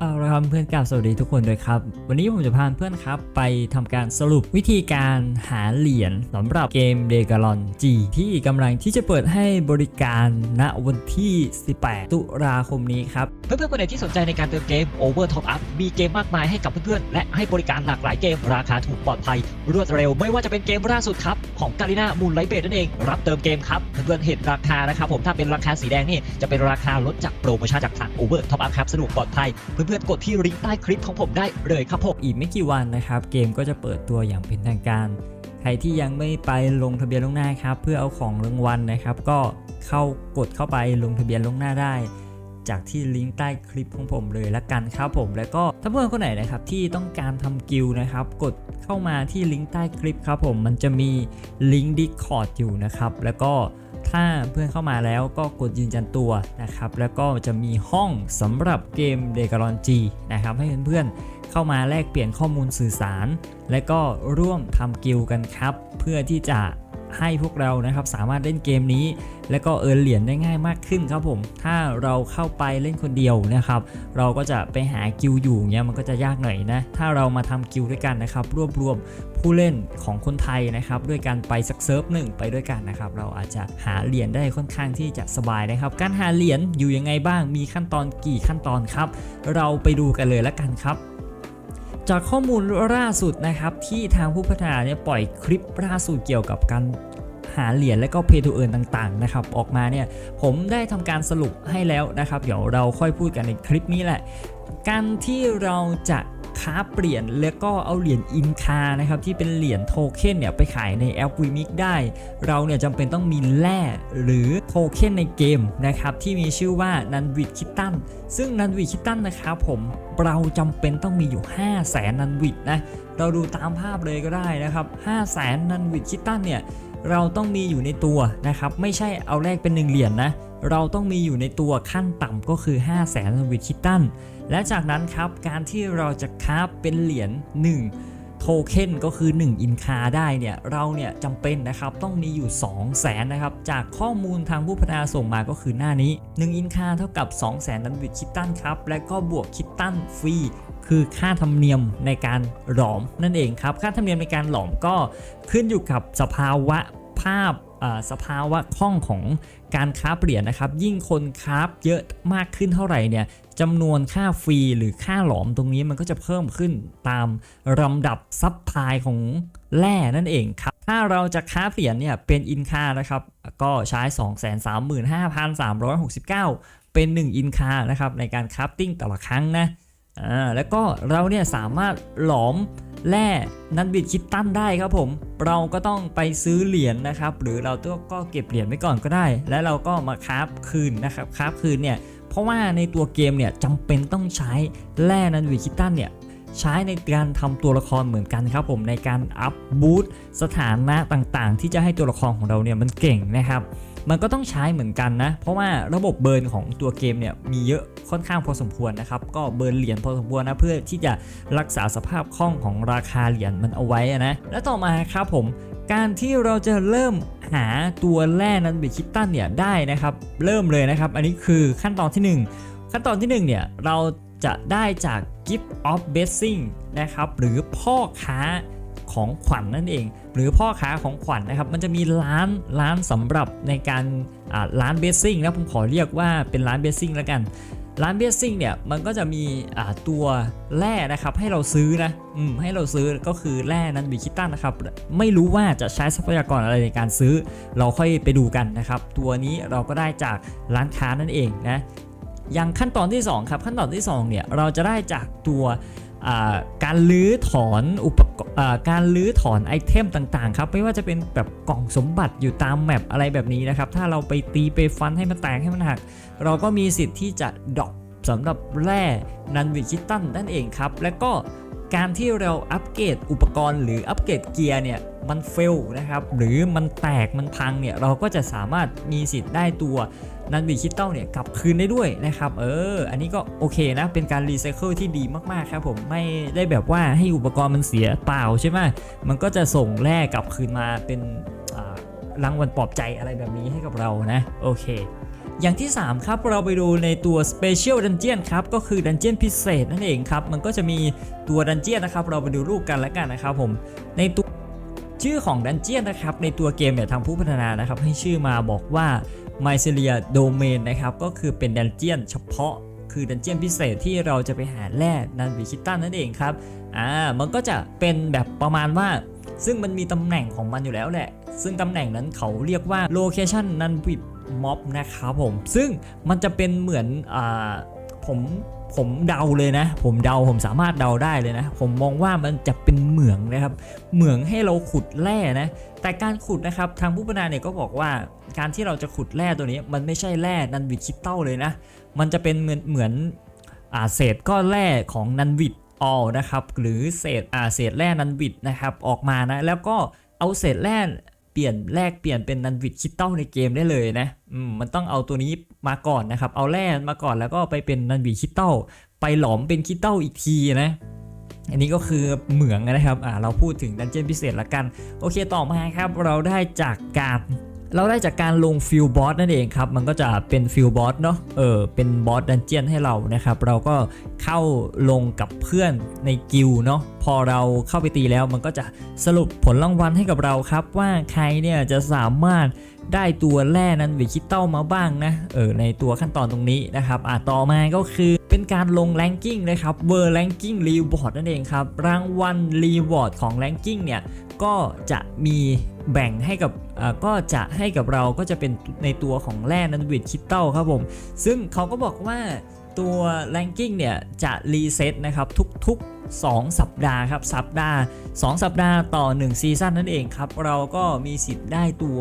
เอาละครับเพื่อนกลับสวัสดีทุกคนด้วยครับ วันนี้ผมจะพาเพื่อนครับไปทำการสรุปวิธีการหาเหรียญสำหรับเกม d e g a l o n G ที่กำลังที่จะเปิดให้บริการณวันที่ 18 ตุลาคมนี้ครับ เพื่อนๆคนไหนที่สนใจในการเติมเกม Over Top Up มีเกมมากมายให้กับเพื่อนๆและให้บริการหลากหลายเกมราคาถูกปลอดภัย รวดเร็วไม่ว่าจะเป็นเกมล่าสุดครับของกาลิน่ามูลไลเบดนั่นเอง รับเติมเกมครับเพื่อนๆเห็นราคานะครับผมถ้าเป็นราคาสีแดงนี่จะเป็นราคาลดจากโปรโมชั่นจากทาง Over Top Up ครับสะดวกปลอดภัยเพื่อนๆกดที่ลิงก์ใต้คลิปของผมได้เลยครับผมอีกไม่กี่วันนะครับเกมก็จะเปิดตัวอย่างเป็นทางการ ใครที่ยังไม่ไปลงทะเบียนล่วงหน้าครับเพื่อเอาของรางวัลนะครับ ก็เข้ากดเข้าไปลงทะเบียนล่วงหน้าได้จากที่ลิงก์ใต้คลิปของผมเลยละกันครับผมแล้วก็ถ้าเพื่อนคนไหนนะครับที่ต้องการทำกิลนะครับ กดเข้ามาที่ลิงก์ใต้คลิปครับผมมันจะมีลิงก์ Discord อยู่นะครับ แล้วก็ ถ้าเพื่อนเข้ามาแล้วก็กดยืนยันตัวนะครับ แล้วก็จะมีห้องสำหรับเกมเดกรอนจีนะครับ ให้เพื่อนๆเข้ามาแลกเปลี่ยนข้อมูลสื่อสาร และก็ร่วมทำกิลกันครับ เพื่อที่จะ ให้พวกเรานะครับสามารถเล่นเกมนี้ และก็เอินเหรียญได้ง่ายมากขึ้นครับผม ถ้าเราเข้าไปเล่นคนเดียวนะครับ เราก็จะไปหากิลอยู่เงี้ยมันก็จะยากหน่อยนะ ถ้าเรามาทำกิลด์ด้วยกันนะครับ รวบรวมผู้เล่นของคนไทยนะครับด้วยกันไปสักเซิร์ฟหนึ่งไปด้วยกันนะครับ เราอาจจะหาเหรียญได้ค่อนข้างที่จะสบายนะครับ การหาเหรียญอยู่ยังไงบ้างมีขั้นตอนกี่ขั้นตอนครับ เราไปดูกันเลยละกันครับ จากข้อมูลล่าสุดนะครับที่ทางผู้พัฒนาเนี่ยปล่อยคลิปล่าสุดเกี่ยวกับการหาเหรียญและก็เพย์ทูเอิร์ต่างๆนะครับออกมาเนี่ยผมได้ทำการสรุปให้แล้วนะครับ เดี๋ยวเราค่อยพูดกันในคลิปนี้แหละ การที่เราจะ ค้าเปลี่ยนแล้วก็เอาเหรียญอินคานะครับที่เป็นเหรียญโทเค็นเนี่ยไปขายในแอปวีมิกได้ เราเนี่ยจำเป็นต้องมีแร่หรือโทเค็นในเกมนะครับที่มีชื่อว่านันวิดคิตตันซึ่งนันวิดคิตตันนะครับผมเราจำเป็นต้องมีอยู่ 5 0 0แสนนันวิดนะเราดูตามภาพเลยก็ได้นะครับ 5 0 0แสนนันวิดคิตตันเนี่ย เราต้องมีอยู่ในตัวนะครับ ไม่ใช่เอาแรกเป็น 1 เหรียญนะเราต้องมีอยู่ในตัวขั้นต่ำก็คือ 5 0 0แสนนันวิดคิตตัน และจากนั้นครับการที่เราจะคราฟเป็นเหรียญ1โทเค็นก็คือ 1 อินคาได้เนี่ย เราเนี่ยจำเป็นนะครับ ต้องมีอยู่ 2 0 0แสนนะครับ จากข้อมูลทางผู้พัฒนาส่งมาก็คือหน้านี้ 1 อินคาเท่ากับ 2 0 0แสนดันวิดคิตตันครับ และก็บวกคิตตันฟรี คือค่าธรรมเนียมในการหลอมนั่นเองครับ ค่าธรรมเนียมในการหลอมก็ขึ้นอยู่กับสภาวะภาพสภาวะคล่องของการค้าเปลี่ยนนะครับ ยิ่งคนค้าเยอะมากขึ้นเท่าไหร่เนี่ยจำนวนค่าฟรีหรือค่าหลอมตรงนี้มันก็จะเพิ่มขึ้นตามลำดับซับพลายของแร่นั่นเองครับ ถ้าเราจะค้าเหรียญเนี่ยเป็นอินคานะครับ ก็ใช้ 235,369 เป็น 1 อินคานะครับในการคราฟติ้งแต่ละครั้งนะ อ่าแล้วก็เราเนี่ยสามารถหลอมแร่นันบิดคิดตั้นได้ครับผม เราก็ต้องไปซื้อเหรียญนะครับ หรือเราต้องก็เก็บเหรียญไว้ก่อนก็ได้ แล้วเราก็มาคราฟคืนนะครับคราฟคืนเนี่ยเพราะว่าในตัวเกมเนี่ยจำเป็นต้องใช้แร่นันบิดคิดตั้นเนี่ยใช้ในการทำตัวละครเหมือนกันครับผมในการอัพบูตสถานะต่างๆ ที่จะให้ตัวละครของเราเนี่ยมันเก่งนะครับ มันก็ต้องใช้เหมือนกันนะ เพราะว่าระบบเบิร์นของตัวเกมเนี่ยมีเยอะค่อนข้างพอสมควรนะครับ ก็เบิร์นเหรียญพอสมควรนะเพื่อที่จะรักษาสภาพคล่องของราคาเหรียญมันเอาไว้นะ และต่อมาครับผมการที่เราจะเริ่มหาตัวแร่นันบิคิตตันเนี่ยได้นะครับ เริ่มเลยนะครับ อันนี้คือขั้นตอนที่ 1 ขั้นตอนที่1เนี่ยเราจะได้จาก Gift of Blessing นะครับหรือพ่อค้า ของขวัญนนั่นเอง หรือพ่อค้าของขวัญนะครับ มันจะมีร้านร้านสำหรับในการร้านเบสซิ่งนะผมขอเรียกว่าเป็นร้านเบสซิ่งแล้วกันร้านเบสซิ่งเนี่ยมันก็จะมีตัวแร่นะครับให้เราซื้อนะอืมให้เราซื้อก็คือแร่นั้นบิคิตันนะครับไม่รู้ว่าจะใช้ทรัพยากรอะไรในการซื้อ เราค่อยไปดูกันนะครับตัวนี้เราก็ได้จากร้านค้านั่นเองนะอย่างขั้นตอนที่ 2 ครับ ขั้นตอนที่2เนี่ยเราจะได้จากตัว การลื้อถอนอุปกรณ์การลื้อถอนไอเทมต่างๆครับไม่ว่าจะเป็นแบบกล่องสมบัติอยู่ตามแมปอะไรแบบนี้นะครับ ถ้าเราไปตีไปฟันให้มันแตกให้มันหัก เราก็มีสิทธิ์ที่จะดรอปสำหรับแร่นันวิชิตันนั่นเองครับ และก็ การที่เราอัปเกรดอุปกรณ์หรืออัปเกรดเกียร์เนี่ยมันเฟลนะครับหรือมันแตกมันพังเนี่ยเราก็จะสามารถมีสิทธิ์ได้ตัวนันบิคิตเต้าเนี่ยกลับคืนได้ด้วยนะครับเอออันนี้ก็โอเคนะเป็นการรีไซเคิลที่ดีมากๆครับผมไม่ได้แบบว่าให้อุปกรณ์มันเสียเปล่าใช่ไหมมันก็จะส่งแร่กลับคืนมาเป็นรางวัลปลอบใจอะไรแบบนี้ให้กับเรานะโอเค อย่างที่ 3 ครับ เราไปดูในตัว Special Dungeon ครับ ก็คือดันเจียนพิเศษนั่นเองครับ มันก็จะมีตัวดันเจียนนะครับ เราไปดูรูปกันแล้วกันนะครับผม ในตัวชื่อของดันเจียนนะครับ ในตัวเกมเนี่ยทางผู้พัฒนานะครับ ให้ชื่อมาบอกว่า m y c e l i a Domain นะครับ ก็คือเป็นดันเจียนเฉพาะคือดันเจียนพิเศษที่เราจะไปหาแร่นันวิคิตันนั่นเองครับ อ่า มันก็จะเป็นแบบประมาณว่า ซึ่งมันมีตำแหน่งของมันอยู่แล้วแหละ ซึ่งตำแหน่งนั้นเขาเรียกว่า location นันวิ ม็อบนะครับผมซึ่งมันจะเป็นเหมือนอผมผมเดาเลยนะ ผมเดาผมสามารถเดาได้เลยนะ ผมมองว่ามันจะเป็นเหมืองนะครับ เหมืองให้เราขุดแร่นะ แต่การขุดนะครับทางผู้พัฒนาเนี่ยก็บอกว่าการที่เราจะขุดแร่ตัวนี้มันไม่ใช่แร่นันวิดคิตเต้าเลยนะ มันจะเป็นเหมือนเหมือนอเศษก้อนแร่ของนันวิดออลนะครับ หรือเศษอาเศษแร่นันวิดนะครับออกมานะ แล้วก็เอาเศษแร่ เปลี่ยนแลกเปลี่ยนเป็นนันวิดคิตเต้าในเกมได้เลยนะอืมมันต้องเอาตัวนี้มาก่อนนะครับ เอาแร่มาก่อนแล้วก็ไปเป็นนันวิดคิตเต้า ไปหลอมเป็นคิตเต้าอีกทีนะอันนี้ก็คือเหมืองนะครับ อ่า เราพูดถึงดันเจี้ยนพิเศษละกัน โอเค ต่อมาครับ เราได้จากการ เราได้จากการลงฟิลบอสนั่นเองครับ มันก็จะเป็นฟิลบอสเนาะ เออ เป็นบอสดันเจียนให้เรานะครับ เราก็เข้าลงกับเพื่อนในกิลเนาะ พอเราเข้าไปตีแล้วมันก็จะสรุปผลรางวัลให้กับเราครับ ว่าใครเนี่ยจะสามารถได้ตัวแร่นั้นวิคิตเต้ามาบ้างนะ เออ ในตัวขั้นตอนตรงนี้นะครับ อะ ต่อมาก็คือ เป็นการลงแรงกิ้งนะครับเวอร์แรงกิ้งรีวอร์ดนั่นเองครับรางวัลรีวอร์ดของแรงกิ้งเนี่ยก็จะมีแบ่งให้กับอ่าก็จะให้กับเราก็จะเป็นในตัวของแร่นันวิดคิตเต้าครับผมซึ่งเขาก็บอกว่าตัวแรงกิ้งเนี่ยจะรีเซ็ตนะครับทุกๆ 2 สัปดาห์ครับสัปดาห์ 2 สัปดาห์ต่อ 1 ซีซั่นนั่นเองครับ เราก็มีสิทธิ์ได้ตัว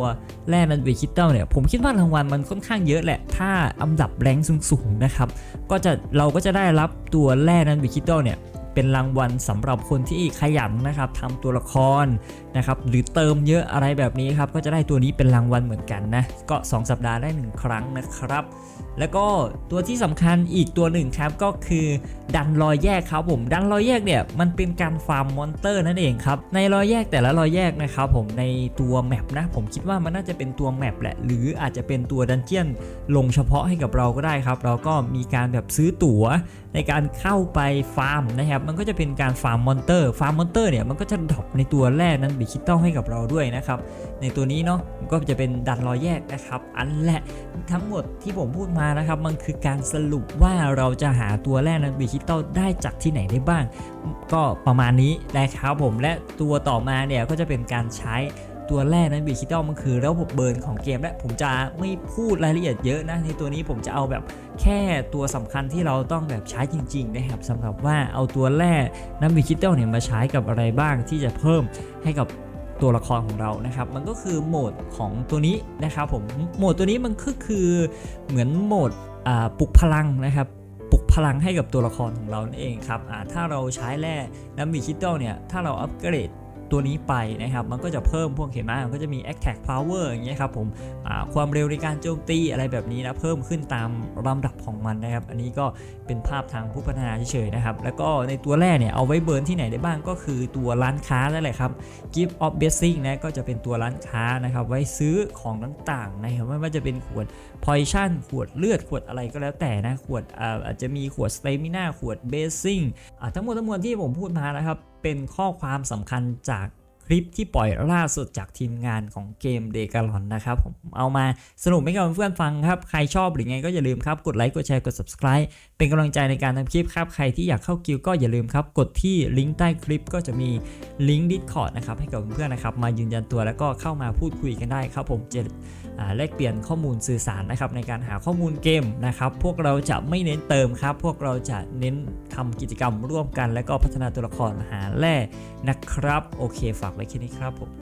แร่นันวิคิตเต้าเนี่ย ผมคิดว่ารางวัลมันค่อนข้างเยอะแหละ ถ้าอันดับแรงสูงๆนะครับ ก็จะเราก็จะได้รับตัวแร่นันวิคิตเต้าเนี่ยเป็นรางวัลสำหรับคนที่ขยันนะครับทำตัวละครนะครับหรือเติมเยอะอะไรแบบนี้ครับก็จะได้ตัวนี้เป็นรางวัลเหมือนกันนะก็ 2 สัปดาห์ได้ 1 ครั้งนะครับ แล้วก็ตัวที่สำคัญอีกตัวหนึ่งครับก็คือดันรอยแยกครับผมดันรอยแยกเนี่ยมันเป็นการฟาร์มมอนเตอร์นั่นเองครับในรอยแยกแต่ละรอยแยกนะครับผมในตัวแมปนะผมคิดว่ามันน่าจะเป็นตัวแมปแหละหรืออาจจะเป็นตัวดันเจียนลงเฉพาะให้กับเราก็ได้ครับ เราก็มีการแบบซื้อตั๋วในการเข้าไปฟาร์มนะครับมันก็จะเป็นการฟาร์มมอนเตอร์ฟาร์มมอนเตอร์เนี่ยมันก็จะดรอปในตัวแรกนั้นบิคิตเต้าให้กับเราด้วยนะครับในตัวนี้เนาะก็จะเป็นดันรอยแยกนะครับอันแหละทั้งหมดที่ผมพูดมานะครับมันคือการสรุปว่าเราจะหาตัวแรกนั้นบิคิตเต้าได้จากที่ไหนได้บ้าง ก็ประมาณนี้นะครับผมและตัวต่อมาเนี่ยก็จะเป็นการใช้ตัวแรกนั้นบิคิตอลมันคือระบบเบิร์นของเกมและผมจะไม่พูดรายละเอียดเยอะนะในตัวนี้ผมจะเอาแบบแค่ตัวสำคัญที่เราต้องแบบใช้จริงๆนะครับสำหรับว่าเอาตัวแรกนั้นบิคิตอลเนี่ยมาใช้กับอะไรบ้างที่จะเพิ่มให้กับ ตัวละครของเรานะครับ มันก็คือโหมดของตัวนี้นะครับผมโหมดตัวนี้มันก็คือเหมือนโหมดปลุกพลังนะครับปลุกพลังให้กับตัวละครของเรานั่นเองครับถ้าเราใช้แร่น้ำบิคิตอลเนี่ยถ้าเราอัปเกรด ตัวนี้ไปนะครับ มันก็จะเพิ่มพวกเห็นไหมมันก็จะมี attack power อย่างเงี้ยครับผมความเร็วในการโจมตีอะไรแบบนี้นะ เพิ่มขึ้นตามลำดับของมันนะครับ อันนี้ก็เป็นภาพทางผู้พัฒนาเฉยๆนะครับ แล้วก็ในตัวแรกเนี่ยเอาไว้เบิร์นที่ไหนได้บ้างก็คือตัวร้านค้านั่นแหละครับ gift of blessing นะก็จะเป็นตัวร้านค้านะครับ ไว้ซื้อของต่างๆนะครับไม่ว่าจะเป็นขวด poison ขวดเลือดขวดอะไรก็แล้วแต่นะขวดอาจจะมีขวด stamina ขวด blessing อ่าทั้งหมดทั้งมวลที่ผมพูดมานะครับเป็นข้อความสำคัญจาก คลิปที่ปล่อยล่าสุดจากทีมงานของเกมเดกาลอนนะครับผมเอามาสนุกให้กับเพื่อนๆฟังครับ ใครชอบหรือไงก็อย่าลืมครับ กดไลค์กดแชร์กด subscribe เป็นกำลังใจในการทำคลิปครับใครที่อยากเข้ากิลก็อย่าลืมครับ กดที่ลิงก์ใต้คลิปก็จะมีลิงก์ Discord นะครับให้กับเพื่อนๆนะครับมายืนยันตัวแล้วก็เข้ามาพูดคุยกันได้ครับ ผมจะแลกเปลี่ยนข้อมูลสื่อสารนะครับในการหาข้อมูลเกมนะครับพวกเราจะไม่เน้นเติมครับ พวกเราจะเน้นทำกิจกรรมร่วมกัน และก็พัฒนาตัวละครหาแร่นะครับ โอเคฝากไว้แค่นี้ครับผม